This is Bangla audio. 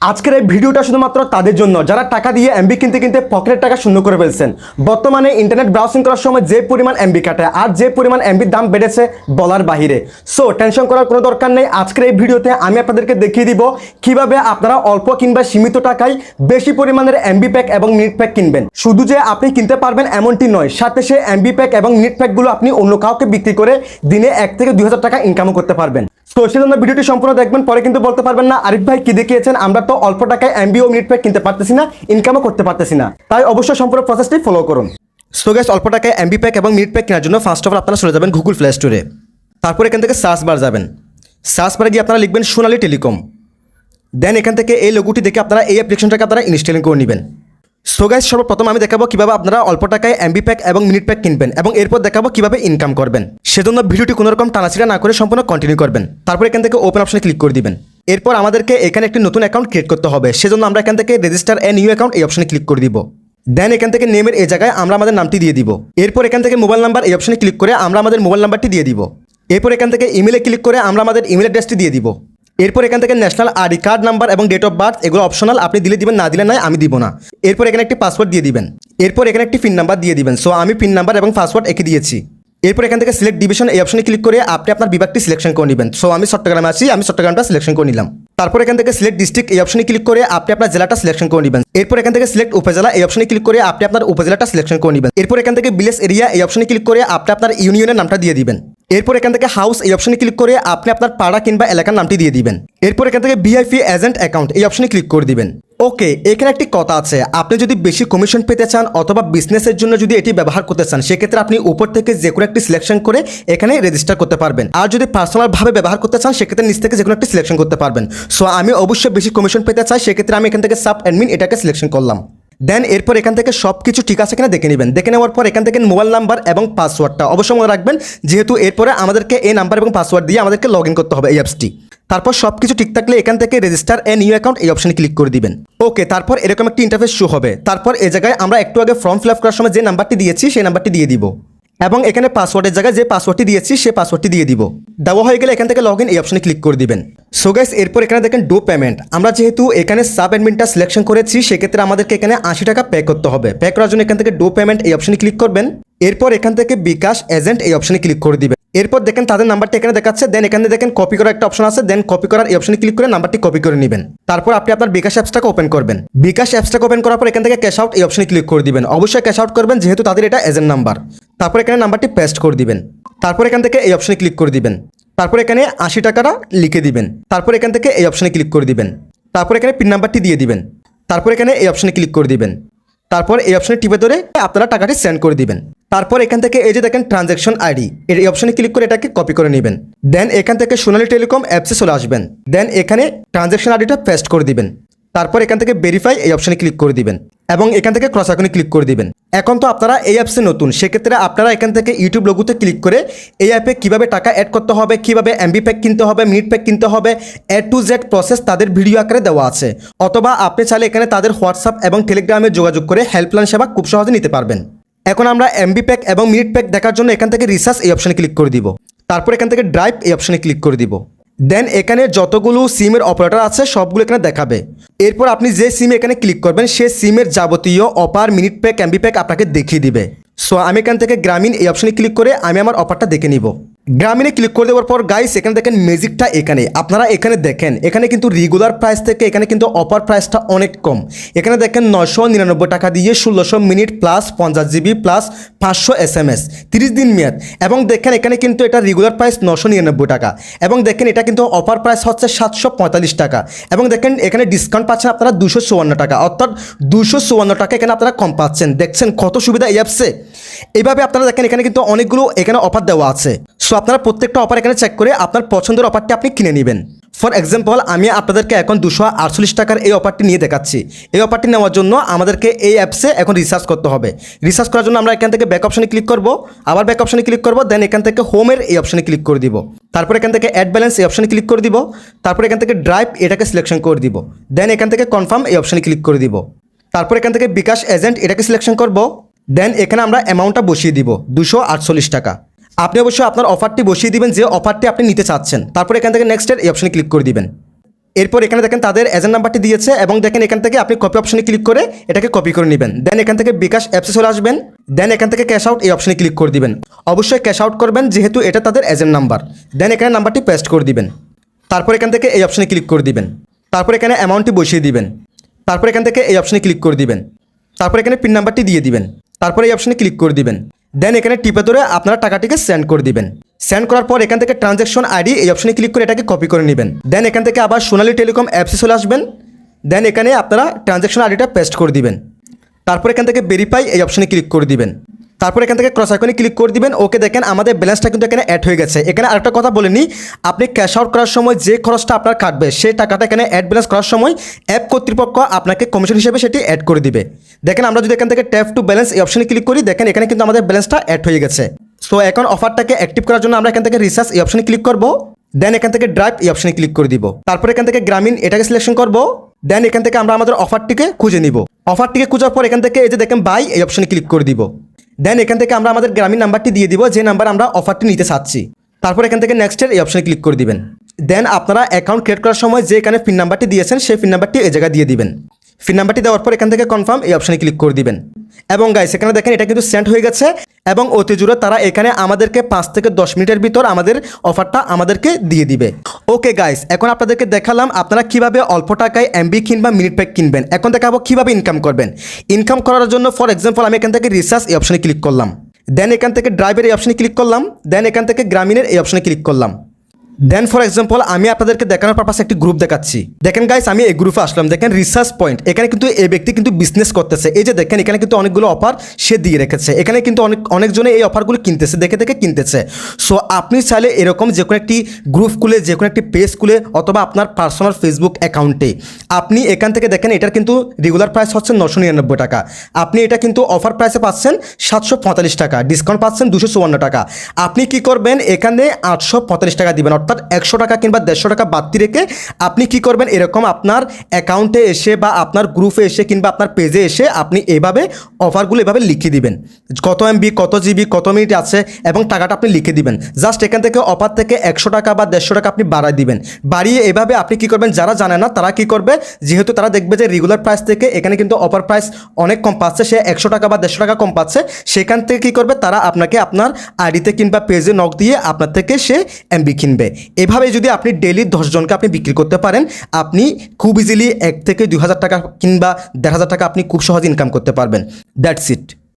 আজকের এই ভিডিওটা শুধুমাত্র তাদের জন্য। যারা টাকা দিয়ে এমবি কিনতে কিনতে পকেটের টাকা শূন্য করে ফেলছেন, বর্তমানে ইন্টারনেট ব্রাউজিং করার সময় যে পরিমাণ এমবি কাটে আর যে পরিমাণ এমবির দাম বেড়েছে বলার বাহিরে। সো টেনশন করার কোনো দরকার নেই। আজকের এই ভিডিওতে আমি আপনাদেরকে দেখিয়ে দিব কীভাবে আপনারা অল্প কিংবা সীমিত টাকায় বেশি পরিমাণের এমবি প্যাক এবং মিনিট প্যাক কিনবেন। শুধু যে আপনি কিনতে পারবেন এমনটি নয়, সাথে সে এমবি প্যাক এবং মিনিট প্যাকগুলো আপনি অন্য কাউকে বিক্রি করে দিনে এক থেকে দুই হাজার টাকা ইনকামও করতে পারবেন। তো সেজন্য ভিডিওটি সম্পূর্ণ দেখবেন, পরে কিন্তু বলতে পারবেন না। আরিফ ভাই কি দেখিয়েছেন? আমরা তো অল্প টাকায় এমবি ও মিনিট প্যাক কিনতে পারতেছি না ইনকামও করতে পারতেছি না। তাই অবশ্যই সম্পূর্ণ প্রসেসটি ফলো করুন। সো গ্যাস অল্প টাকায় এমবি প্যাক এবং মিনিট প্যাক কেনার জন্য ফার্স্ট অফ অল আপনারা চলে যাবেন গুগল প্লে স্টোরে তারপর এখান থেকে সার্চ বার যাবেন। সার্চ বারে গিয়ে আপনারা লিখবেন সোনালি টেলিকম। দেন এখান থেকে এই লোগোটি দেখে আপনারা এই অ্যাপ্লিকেশনটাকে আপনারা ইনস্টলিং করে নেবেন। সো গাইজ সর্বপ্রথম আমি দেখাবো কীভাবে আপনারা অল্প টাকায় এমবি প্যাক এবং মিনিট প্যাক কিনবেন এবং এরপর দেখাবো কীভাবে ইনকাম করবেন। সেজন্য ভিডিওটি কোনো রকম টানাছিড়া না করে সম্পূর্ণ কন্টিনিউ করবেন। তারপর এখান থেকে ওপেন অপশনে ক্লিক করে দিবেন। এরপর আমাদেরকে এখানে একটি নতুন অ্যাকাউন্ট ক্রিয়েট করতে হবে। সেজন্য আমরা এখান থেকে রেজিস্টার এ নিউ অ্যাকাউন্ট এই অপশনে ক্লিক করে দিব। দেন এখান থেকে নেমের এই জায়গায় আমরা আমাদের নামটি দিয়ে দিব। এরপর এখান থেকে মোবাইল নাম্বার এই অপশনে ক্লিক করে আমরা আমাদের মোবাইল নাম্বারটি দিয়ে দিব। এরপর এখান থেকে ইমেলে ক্লিক করে আমরা আমাদের ইমেল অ্যাড্রেসটি দিয়ে দিব। এরপর এখান থেকে ন্যাশনাল আইডি কার্ড নাম্বার এবং ডেট অফ বার্থ এগুলো অপশনাল আপনি দিলে দিবেন, না দিলে নাই, আমি দিব না। এরপর এখানে একটি পাসওয়ার্ড দিয়ে দিবেন। এরপর এখানে একটি পিন নাম্বার দিয়ে দিবেন। সো আমি পিন নাম্বার এবং পাসওয়ার্ড এঁকে দিয়েছি। এরপর এখান থেকে সিলেক্ট ডিভিশন এই অপশনে ক্লিক করে আপনি আপনার বিভাগটি সিলেকশন করে নেবেন। সো আমি চট্টগ্রামে আছি, আমি চট্টগ্রামটা সিলেকশন করে নিলাম। তারপর এখান থেকে সিলেক্ট ডিস্ট্রিক্ট এই অপশনে ক্লিক করে আপনি আপনার জেলাটা সিলেকশন করে নেবেন। এরপর এখান থেকে সিলেক্ট উপজেলা এই অপশনে ক্লিক করে আপনি আপনার উপজেলাটা সিলেকশন করে নেবেন। এরপর এখান থেকে বিলেস এরিয়া এই অপশনে ক্লিক করে আপনি আপনার ইউনিয়নের নামটা দিয়ে দিবেন। এরপর এখান থেকে হাউস এই অপশনে ক্লিক করে আপনি আপনার পাড়া কিংবা এলাকার নামটি দিয়ে দিবেন। এরপর এখান থেকে ভিআইপি এজেন্ট অ্যাকাউন্ট এই অপশনে ক্লিক করে দিবেন। ওকে, এখানে একটি কথা আছে। আপনি যদি বেশি কমিশন পেতে চান অথবা বিজনেসের জন্য যদি এটি ব্যবহার করতে চান, সেক্ষেত্রে আপনি উপর থেকে যে কোনো একটি সিলেকশন করে এখানে রেজিস্টার করতে পারবেন। আর যদি পার্সোনালভাবে ব্যবহার করতে চান, সেক্ষেত্রে নিচ থেকে যে কোনো একটি সিলেকশন করতে পারবেন। সো আমি অবশ্যই বেশি কমিশন পেতে চাই, সেক্ষেত্রে আমি এখান থেকে সাব অ্যাডমিন এটাকে সিলেকশন করলাম। দেন এরপর এখান থেকে সব কিছু ঠিক আছে কিনা দেখে নেবেন। দেখে নেওয়ার পর এখান থেকে মোবাইল নাম্বার এবং পাসওয়ার্ডটা অবশ্যই মনে রাখবেন, যেহেতু এরপরে আমাদেরকে এই নাম্বার এবং পাসওয়ার্ড দিয়ে আমাদেরকে লগ করতে হবে এই অ্যাপসটি তারপর সব কিছু ঠিক থাকলে এখান থেকে রেজিস্টার এ নিউ অ্যাকাউন্ট এই অপশনে ক্লিক করে দিবেন। ওকে তারপর এরকম একটি ইন্টারফেস শো হবে। তারপর এ জায়গায় আমরা একটু আগে ফর্ম ফিল আপ করার সময় যে নাম্বারটি দিয়েছি, সেই নাম্বারটি দিয়ে দিব। এবং এখানে পাসওয়ার্ডের জায়গায় যে পাসওয়ার্ডটি দিয়েছি সেই পাসওয়ার্ডটি দিয়ে দিব। দেওয়া হয়ে গেলে এখান থেকে লগ ইন এই অপশনে ক্লিক করে দিবেন। সো গাইস এরপর এখানে দেখেন ডো পেমেন্ট আমরা যেহেতু এখানে সাব অ্যাডমিনটা সিলেকশন করেছি, সেক্ষেত্রে আমাদেরকে এখানে আশি টাকা পে করতে হবে। পে করার জন্য এখান থেকে ডো পেমেন্ট এই অপশনে ক্লিক করবেন। এরপর এখান থেকে বিকাশ এজেন্ট এই অপশনে ক্লিক করে দিবেন। এরপর দেখেন তাদের নাম্বারটা এখানে দেখাচ্ছে দেন এখানে দেখেন কপি করার একটা অপশন আছে দেন কপি করার এই অপশনে ক্লিক করে নাম্বারটি কপি করে নেবেন। তারপর আপনি আপনার বিকাশ অ্যাপসটাকে ওপেন করবেন। বিকাশ অ্যাপসটাকে ওপেন করার পর এখান থেকে ক্যাশ আউট এই অপশনে ক্লিক করে দিবেন। অবশ্যই ক্যাশ আউট করবেন, যেহেতু তাদের এটা এজেন্ট নাম্বার তারপর এখানে নাম্বারটি পেস্ট করে দিবেন। তারপর এখান থেকে এই অপশনে ক্লিক করে দিবেন। তারপর এখানে আশি টাকাটা লিখে দিবেন। তারপর এখান থেকে এই অপশনে ক্লিক করে দিবেন। তারপর এখানে পিন নাম্বারটি দিয়ে দিবেন। তারপর এখানে এই অপশনে ক্লিক করে দিবেন। তারপর এই অপশনে টিপে ধরে আপনারা টাকাটি সেন্ড করে দিবেন। তারপর এখান থেকে এই যে দেখেন ট্রানজ্যাকশন আইডি এর এই অপশনে ক্লিক করে এটাকে কপি করে নেবেন। দেন এখান থেকে সোনালি টেলিকম অ্যাপসে চলে আসবেন। দেন এখানে ট্রানজ্যাকশন আইডিটা পেস্ট করে দিবেন। তারপর এখান থেকে ভেরিফাই এই অপশনে ক্লিক করে দিবেন এবং এখান থেকে ক্রস আইকনে ক্লিক করে দিবেন। এখন তো আপনারা এই অ্যাপসে নতুন, সেক্ষেত্রে আপনারা এখান থেকে ইউটিউব লোগোতে ক্লিক করে এই অ্যাপে কীভাবে টাকা অ্যাড করতে হবে, কীভাবে এমবি প্যাক কিনতে হবে মিনিট প্যাক কিনতে হবে এ টু জেড প্রসেস তাদের ভিডিও আকারে দেওয়া আছে। অথবা আপনি চাইলে এখানে তাদের হোয়াটসঅ্যাপ এবং টেলিগ্রামে যোগাযোগ করে হেল্পলাইন সেবা খুব সহজে নিতে পারবেন। এখন আমরা এমবি প্যাক এবং মিনিট প্যাক দেখার জন্য এখান থেকে রিসার্চ এই অপশানে ক্লিক করে দিব। তারপর এখান থেকে ড্রাইভ এই অপশানে ক্লিক করে দিব। দেন এখানে যতগুলো সিমের অপারেটর আছে, সবগুলো এখানে দেখাবে। এরপর আপনি যে সিম এখানে ক্লিক করবেন, সে সিমের যাবতীয় অপার মিনিট প্যাক এমবি প্যাক আপনাকে দেখিয়ে দিবে। সো আমি এখান থেকে গ্রামীণ এই অপশানে ক্লিক করে আমি আমার অপারটা দেখে নিব। গ্রামীণে ক্লিক করে দেওয়ার পর গাইস এখানে দেখেন ম্যাজিকটা এখানে। আপনারা এখানে দেখেন, এখানে কিন্তু রেগুলার প্রাইস থেকে এখানে কিন্তু অফার প্রাইসটা অনেক কম। এখানে দেখেন নশো নিরানব্বই টাকা দিয়ে ষোলোশো মিনিট প্লাস পঞ্চাশ জিবি প্লাস পাঁচশো এস এম এস তিরিশ দিন মেয়াদ। এবং দেখেন এখানে কিন্তু এটা রেগুলার প্রাইস নশো নিরানব্বই টাকা। এবং দেখেন এটা কিন্তু অফার প্রাইস হচ্ছে সাতশো পঁয়তাল্লিশ টাকা। এবং দেখেন এখানে ডিসকাউন্ট পাচ্ছেন আপনারা দুশো চুয়ান্ন টাকা। অর্থাৎ দুশো চুয়ান্ন টাকা এখানে আপনারা কম পাচ্ছেন। দেখছেন কত সুবিধা এই অ্যাপসে এইভাবে আপনারা দেখেন এখানে কিন্তু অনেকগুলো এখানে অফার দেওয়া আছে। সো আপনারা প্রত্যেকটা অফার এখানে চেক করে আপনার পছন্দের অফারটি আপনি কিনে নেবেন। ফর এক্সাম্পল আমি আপনাদেরকে এখন দুশো আটচল্লিশ টাকার এই অফারটি নিয়ে দেখাচ্ছি। এই অফারটি নেওয়ার জন্য আমাদেরকে এই অ্যাপসে এখন রিসার্চ করতে হবে। রিসার্চ করার জন্য আমরা এখান থেকে ব্যাক অপশনে ক্লিক করব। আবার ব্যাক অপশনে ক্লিক করব দেন এখান থেকে হোমের এই অপশনে ক্লিক করে দিব। তারপর এখান থেকে অ্যাড ব্যালেন্স এই অপশনে ক্লিক করে দিব। তারপর এখান থেকে ড্রাইভ এটাকে সিলেকশন করে দিব। দেন এখান থেকে কনফার্ম এই অপশনে ক্লিক করে দিব। তারপর এখান থেকে বিকাশ এজেন্ট এটাকে সিলেকশন করব। দেন এখানে আমরা অ্যামাউন্টটা বসিয়ে দিব, দুশো আটচল্লিশ টাকা। আপনি অবশ্যই আপনার অফারটি বসিয়ে দিবেন, যে অফারটি আপনি নিতে চাচ্ছেন। তারপর এখান থেকে নেক্সটের এই অপশনে ক্লিক করে দিবেন। এরপর এখানে দেখেন তাদের এজেন্ট নাম্বারটি দিয়েছে, এবং দেখেন এখান থেকে আপনি কপি অপশনে ক্লিক করে এটাকে কপি করে নেবেন। দেন এখান থেকে বিকাশ অ্যাপসে চলে আসবেন। দেন এখান থেকে ক্যাশ আউট এই অপশনে ক্লিক করে দিবেন। অবশ্যই ক্যাশ আউট করবেন, যেহেতু এটা তাদের এজেন্ট নাম্বার দেন এখানে নাম্বারটি পেস্ট করে দিবেন। তারপর এখান থেকে এই অপশনে ক্লিক করে দিবেন। তারপর এখানে অ্যামাউন্টটি বসিয়ে দিবেন। তারপর এখান থেকে এই অপশনে ক্লিক করে দিবেন। তারপর এখানে পিন নাম্বারটি দিয়ে দিবেন। তারপর এই অপশনে ক্লিক করে দিবেন। দেন এখানে টিপে ধরে আপনারা টাকাটিকে সেন্ড করে দিবেন। সেন্ড করার পর এখান থেকে ট্রানজ্যাকশন আইডি এই অপশনে ক্লিক করে এটাকে কপি করে নেবেন। দেন এখান থেকে আবার সোনালি টেলিকম অ্যাপসে চলে আসবেন। দেন এখানে আপনারা ট্রানজ্যাকশন আইডিটা পেস্ট করে দিবেন। তারপর এখান থেকে ভেরিফাই এই অপশনে ক্লিক করে দিবেন। তারপর এখান থেকে ক্রস আইকনে ক্লিক করে দিবেন। ওকে দেখেন, আমাদের ব্যালেন্সটা কিন্তু এখানে অ্যাড হয়ে গেছে। এখানে আরেকটা কথা বলে নিই, আপনি ক্যাশ আউট করার সময় যে খরচটা আপনার কাটবে, সেই টাকাটা এখানে অ্যাড ব্যালেন্স করার সময় অ্যাপ কর্তৃপক্ষ আপনাকে কমিশন হিসেবে সেটি অ্যাড করে দিবে। দেখেন, আমরা যদি এখান থেকে ট্যাপ টু ব্যালেন্স এই অপশনে ক্লিক করি, দেখেন এখানে কিন্তু আমাদের ব্যালেন্সটা অ্যাড হয়ে গেছে। সো এখন অফারটাকে অ্যাক্টিভ করার জন্য আমরা এখান থেকে রিসার্চ এই অপশনে ক্লিক করব। দেন এখান থেকে ড্রাইভ এই অপশনে ক্লিক করে দিব। তারপর এখান থেকে গ্রামীণ এটাকে সিলেকশন করব। দেন এখান থেকে আমরা আমাদের অফারটিকে খুঁজে নিব। অফারটিকে খুঁজার পর এখান থেকে এই যে দেখেন বাই এই অপশনে ক্লিক করে দিব। দেন এখান থেকে আমরা আমাদের গ্রামীণ নাম্বারটি দিয়ে দিব, যে নাম্বার আমরা অফারটি নিতে চাচ্ছি। তারপর এখান থেকে নেক্সটের এই অপশানে ক্লিক করে দিবেন। দেন আপনারা অ্যাকাউন্ট ক্রিয়েট করার সময় যে এখানে পিন নাম্বারটি দিয়েছেন, সেই পিন নাম্বারটি এই জায়গায় দিয়ে দিবেন। পিন নাম্বারটি দেওয়ার পর এখান থেকে কনফার্ম এই অপশানে ক্লিক করে দিবেন। এবং গাইস এখানে দেখেন এটা কিন্তু সেন্ড হয়ে গেছে এবং অতি জুড়ে তারা এখানে আমাদেরকে পাঁচ থেকে দশ মিনিটের ভিতর আমাদের অফারটা আমাদেরকে দিয়ে দিবে। ওকে গাইস এখন আপনাদেরকে দেখালাম আপনারা কীভাবে অল্প টাকায় এমবি কিনবা মিনিট প্যাক কিনবেন। এখন দেখাবো কীভাবে ইনকাম করবেন। ইনকাম করার জন্য ফর এক্সাম্পল আমি এখান থেকে রিসার্চ এই অপশানে ক্লিক করলাম। দেন এখান থেকে ড্রাইভের এই অপশনে ক্লিক করলাম। দেন এখান থেকে গ্রামীণের এই অপশনে ক্লিক করলাম। দেন ফর এক্সাম্পল আমি আপনাদেরকে দেখানোর পারপাসে একটি গ্রুপ দেখাচ্ছি। দেখেন গাইস আমি এই গ্রুপে আসলাম। দেখেন রিসার্চ পয়েন্ট এখানে কিন্তু এই ব্যক্তি কিন্তু বিজনেস করতেছে। এই যে দেখেন, এখানে কিন্তু অনেকগুলো অফার সে দিয়ে রেখেছে। এখানে কিন্তু অনেক, অনেকজনে এই অফারগুলো কিনতেছে, দেখে দেখে কিনতেছে। সো আপনি চাইলে এরকম যে কোনো একটি গ্রুপ খুলে, যে কোনো একটি পেজ খুলে, অথবা আপনার পার্সোনাল ফেসবুক অ্যাকাউন্টে আপনি এখান থেকে দেখেন, এটার কিন্তু রেগুলার প্রাইস হচ্ছে নশো নিরানব্বই টাকা। আপনি এটা কিন্তু অফার প্রাইসে পাচ্ছেন সাতশো পঁয়তাল্লিশ টাকা। ডিসকাউন্ট পাচ্ছেন দুশো চুয়ান্ন টাকা। আপনি কি করবেন? এখানে আটশো পঁয়তাল্লিশ টাকা দিবেন। অর্থাৎ একশো টাকা কিংবা দেড়শো টাকা বাড়তি রেখে আপনি কি করবেন? এরকম আপনার অ্যাকাউন্টে এসে বা আপনার গ্রুপে এসে কিংবা আপনার পেজে এসে আপনি এভাবে অফারগুলো এভাবে লিখে দিবেন। কত এমবি কত জিবি কত মিনিট আছে এবং টাকাটা আপনি লিখে দিবেন। জাস্ট এখান থেকে অফার থেকে একশো টাকা বা দেড়শো টাকা আপনি বাড়ায় দিবেন। বাড়িয়ে এভাবে আপনি কি করবেন? যারা জানে না তারা কি করবে? যেহেতু তারা দেখবে যে রেগুলার প্রাইস থেকে এখানে কিন্তু অফার প্রাইস অনেক কম পাচ্ছে, সে একশো টাকা বা দেড়শো টাকা কম পাচ্ছে, সেখান থেকে কি করবে? তারা আপনাকে আপনার আইডিতে কিংবা পেজে নক দিয়ে আপনার থেকে সে এমবি কিনবে। এভাবে যদি আপনি ডেলি দশজনকে আপনি বিক্রি করতে পারেন, আপনি খুব ইজিলি এক থেকে দুই হাজার টাকা কিংবা দেড় হাজার টাকা আপনি খুব সহজে ইনকাম করতে পারবেন। That's it